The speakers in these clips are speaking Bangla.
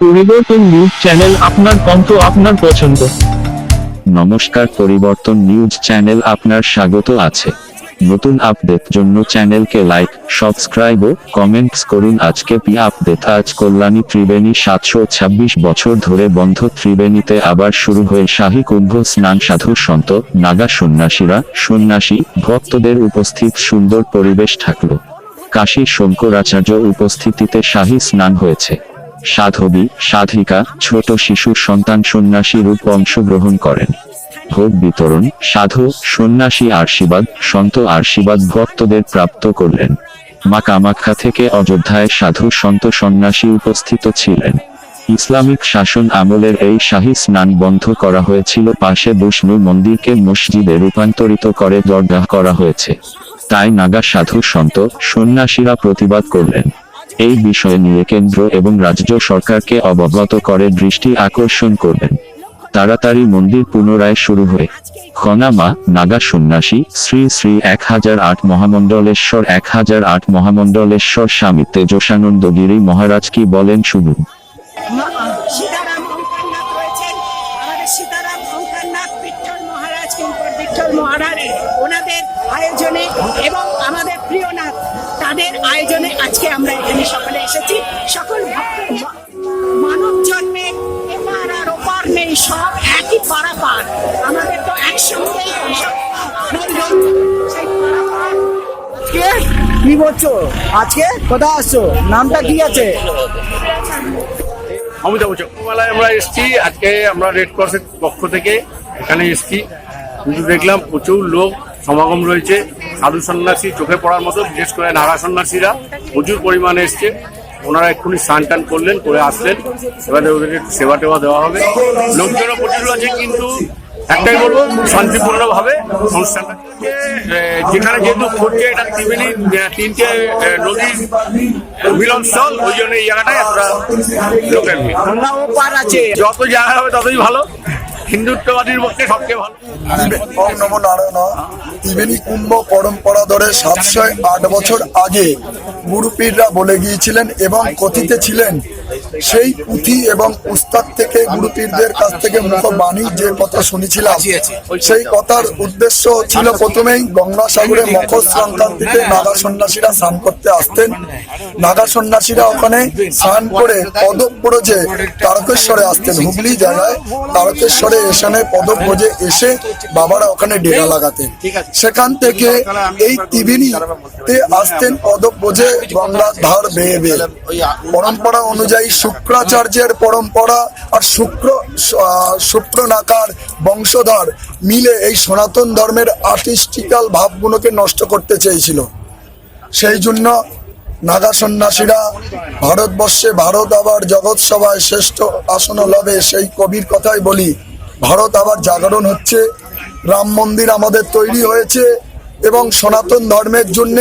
পরিবর্তন নিউজ চ্যানেল আপনার কণ্ঠ আপনার পছন্দ। নমস্কার, পরিবর্তন নিউজ চ্যানেল আপনার স্বাগত আছে। নতুন আপডেট জন্য চ্যানেলকে লাইক, সাবস্ক্রাইব ও কমেন্টস করুন। আজকে পি আপডেট? আজ কল্যাণী ত্রিবেণী সাতশো ছাব্বিশ বছর ধরে বন্ধ ত্রিবেণীতে আবার শুরু হয়ে শাহী কুম্ভ স্নান সাধু সন্ত, নাগা সন্ন্যাসীরা, সন্ন্যাসী, ভক্তদের উপস্থিত সুন্দর পরিবেশ থাকল কাশী শঙ্করাচার্য উপস্থিতিতে শাহী স্নান হয়েছে। সাধবী, সাধিকা, ছোট শিশুর সন্তান সন্ন্যাসী রূপ অংশগ্রহণ করেন। ভোগ বিতরণ, সাধু, সন্ন্যাসী আশীর্বাদ, সন্ত আশীর্বাদ ভক্তদের প্রাপ্ত করলেন। মা কামাখ্যা থেকে অযোধ্যায় সাধু, সন্ত সন্ন্যাসী উপস্থিত ছিলেন। ইসলামিক শাসন আমলের এই শাহী স্নান বন্ধ করা হয়েছিল পাশে বিষ্ণু মন্দিরকে মসজিদে রূপান্তরিত করে দরগাহ করা হয়েছে। তাই নাগা সাধু, সন্ত, সন্ন্যাসীরা প্রতিবাদ করলেন। এই বিষয় নিয়ে কেন্দ্র এবং রাজ্য সরকারকে অবগত করে দৃষ্টি আকর্ষণ করবেন। তাড়াতাড়ি মন্দির পুনরায় শুরু হয়ে খনামা, নাগা সন্ন্যাসী, শ্রী শ্রী এক হাজার আট মহামণ্ডলেশ্বর এক হাজার আট মহামণ্ডলেশ্বর স্বামী তেজসানন্দগিরি মহারাজ কি বলেন শুনুন। আয়োজনে এবং আমাদের প্রিয়নাথ, তাদের আয়োজনে আজকে আমরা আজকে? কি বলছো আজকে? কোথায় আসছো? নামটা কি আছে? অমিতাভ মেলায় আমরা এসেছি। আজকে আমরা রেড ক্রসের পক্ষ থেকে এখানে এসেছি। কিন্তু দেখলাম প্রচুর লোক, সমাগম রয়েছে। সাধু সন্ন্যাসী চোখে পড়ার মতো, বিশেষ করে নাগা সন্ন্যাসীরা প্রচুর পরিমাণে এসছে। ওনারা এক্ষুনি স্নান টান করলেন, করে আসলেন। এবারে ওদেরকে সেবা টেবা দেওয়া হবে। লোকজনও প্রচুর আছে কিন্তু একটাই বলব শান্তিপূর্ণভাবে অনুষ্ঠানটা। যেখানে যেহেতু পড়ছে এটা ত্রিবেণী তিনটে নদীর মিলনস্থল ওই জন্য এই জায়গাটায় আমরা লোকের পার আছে। যত জায়গা হবে ততই ভালো। হিন্দুত্ববাদীর পক্ষে সবচেয়ে ভালো। ওম নমো নারায়ণ। ত্রিবেণী কুম্ভ পরম্পরা ধরে সাতশো আট বছর আগে গুরুপীররা বলে গিয়েছিলেন এবং কথিতে ছিলেন সেই পুঁথি এবং উস্তাদ থেকে গুরুপীরদের কাছ থেকে মুখবাণী যে কথা শুনেছিলাম, সেই কথার উদ্দেশ্য ছিল প্রথমেই গঙ্গাসাগরে মকর সংক্রান্তিতে নাগা সন্ন্যাসীরা স্নান করতে আসতেন। নাগা সন্ন্যাসীরা ওখানে স্নান করে পদব্রজে তারকেশ্বরে আসতেন। হুগলি জায়গায় তারকেশ্বরে এখানে পদব্রজে এসে বাবারা ওখানে ডেরা লাগাতেন। সেখান থেকে এই ত্রিবেণীতে আসতেন পদব্রজে গঙ্গার ধার বেয়ে বেয়ে। পরম্পরা অনুযায়ী শুক্রাচার্যের পরম্পরা আর শুক্র শুক্রনাকার বংশধর মিলে এই সনাতন ধর্মের আর্টিস্টিক্যাল ভাবগুলোকে নষ্ট করতে চেয়েছিল। সেই জন্য নাগা সন্ন্যাসীরা ভারতবর্ষে ভারত আবার জগৎ সভায় শ্রেষ্ঠ আসন লবে সেই কবির কথাই বলি। ভারত আবার জাগরণ হচ্ছে, রাম মন্দির আমাদের তৈরি হয়েছে এবং সনাতন ধর্মের জন্য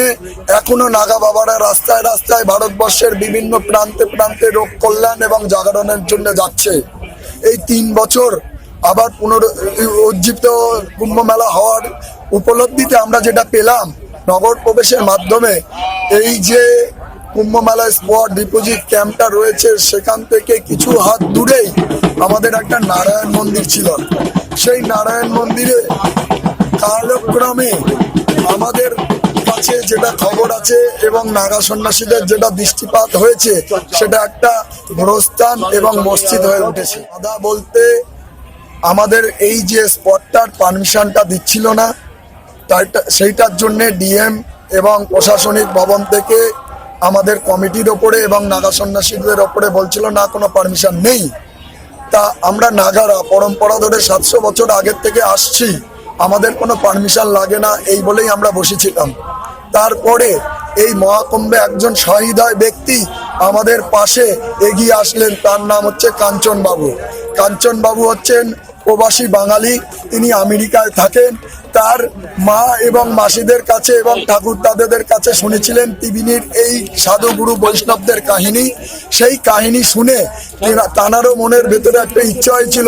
এখনও নাগা বাবারা রাস্তায় রাস্তায় ভারতবর্ষের বিভিন্ন প্রান্তে প্রান্তে রোগ কল্যাণ এবং জাগরণের জন্য যাচ্ছে। এই তিন বছর আবার পুনর উজ্জীবিত কুম্ভ মেলা হওয়ার উপলব্ধিতে আমরা যেটা পেলাম নগর প্রবেশের মাধ্যমে, এই যে কুম্ভ মেলা স্পট ডিপোজিট ক্যাম্পটা রয়েছে, সেখান থেকে কিছু হাত দূরেই আমাদের একটা নারায়ণ মন্দির ছিল। সেই নারায়ণ মন্দিরে কালক্রমে আমাদের কাছে যেটা খবর আছে এবং নাগা সন্ন্যাসীদের যেটা দৃষ্টিপাত হয়েছে, সেটা একটা গোরস্থান এবং মসজিদ হয়ে উঠেছে। আদা বলতে আমাদের এই যে স্পটটার পারমিশনটা দিচ্ছিল না সেইটার জন্য ডিএম এবং প্রশাসনিক ভবন থেকে আমাদের কমিটির ওপরে এবং নাগা সন্ন্যাসীদের ওপরে বলছিল, না, কোনো পারমিশন নেই। তা আমরা নাগারা পরম্পরা ধরে সাতশো বছর আগের থেকে আসছি। আমাদের কোনো পারমিশন লাগে না, এই বলেই আমরা বসেছিলাম। তারপরে এই মহাকুম্ভে একজন সহৃদয় ব্যক্তি আমাদের পাশে এগিয়ে আসলেন, তার নাম হচ্ছে কাঞ্চন বাবু কাঞ্চন বাবু হচ্ছেন প্রবাসী বাঙালি তিনি আমেরিকায় থাকেন। তার মা এবং মাসিদের কাছে এবং ঠাকুর দাদাদের কাছে শুনেছিলেন তিবিনির এই সাধুগুরু বৈষ্ণবদের কাহিনী। সেই কাহিনী শুনে তানারও মনের ভেতরে একটা ইচ্ছা হয়েছিল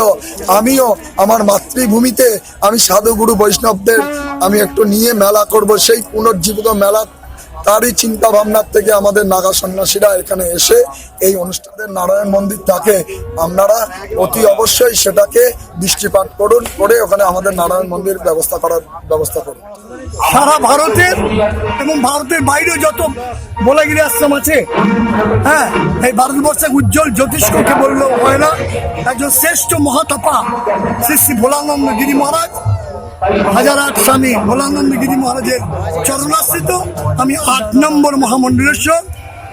আমিও আমার মাতৃভূমিতে আমি সাধুগুরু বৈষ্ণবদের আমি একটু নিয়ে মেলা করব। সেই পুনর্জীবিত মেলা তারই চিন্তা ভাবনার থেকে আমাদের নাগা সন্ন্যাসীরা এখানে এসে এই অনুষ্ঠানের নারায়ণ মন্দির থাকে। আপনারা অতি অবশ্যই সেটাকে দৃষ্টিপাত করুন, করে ওখানে আমাদের নারায়ণ মন্দির ব্যবস্থা করার ব্যবস্থা করুন। সারা ভারতের এবং ভারতের বাইরেও যত বলাগিরি আশ্রম আছে হ্যাঁ এই ভারতবর্ষের উজ্জ্বল জ্যোতিষ্ককে বললেও হয় না। একজন শ্রেষ্ঠ মহাতপা শ্রী শ্রী ভোলানন্দ গিরি মহারাজ হাজার আট স্বামী ভোলানন্দ গিরি মহারাজের চরণাশ্রিত। আমি আট নম্বর মহামন্দিরেশ্বর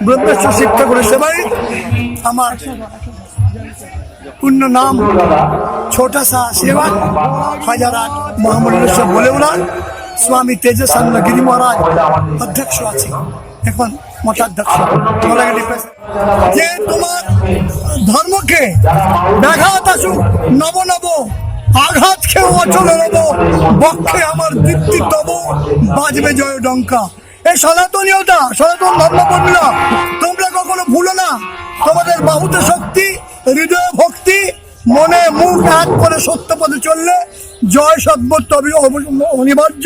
ব্রহ্মেশ্বর শিক্ষা করে সেবাই আমার পূর্ণ নাম ছোটা সা সেবা হাজার আট মহামন্ডলেশ্বর বলে ওনার স্বামী তেজস্বানন্দ গিরি মহারাজ অধ্যক্ষ আছে এখন যে তোমার ধর্মকে ব্যাঘাত আসুক, নব নব আঘাত খেয়ে অচল রব, বক্ষে আমার দীপ্তি তব, বাজবে জয় ডঙ্কা। এই সনাতনীয়তা সনাতন ধর্ম কর্মীরা তোমরা কখনো ভুলো না, তোমাদের বাহুতে শক্তি, হৃদয়ে ভক্তি, মনে মুখ এক করে সত্য পথে চললে জয় সর্বত্র অনিবার্য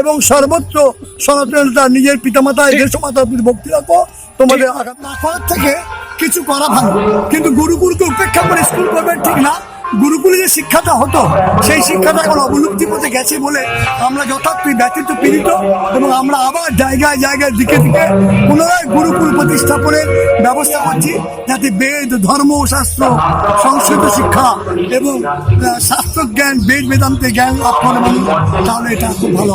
এবং সর্বত্র সনাতনতা নিজের পিতামাতা দেশ মাতার প্রতি ভক্তি রাখো। তোমাদের আঘাত না করার থেকে কিছু করা ভালো। কিন্তু গুরুকুলকে উপেক্ষা করে স্কুল করবেন ঠিক না। গুরুকুলে যে শিক্ষাটা হতো সেই শিক্ষাটা এখন অবলুপ্তি পথে গেছে বলে আমরা যথার্থ ব্যতীত পীড়িত এবং আমরা আবার জায়গায় জায়গায় দিকে দিকে পুনরায় গুরুকুল প্রতিষ্ঠাপনের ব্যবস্থা করছি যাতে বেদ ধর্ম শাস্ত্র সংস্কৃত শিক্ষা এবং আহ, শাস্ত্র জ্ঞান বেদ বেদান্তে জ্ঞান লাভ করে তাহলে এটা খুব ভালো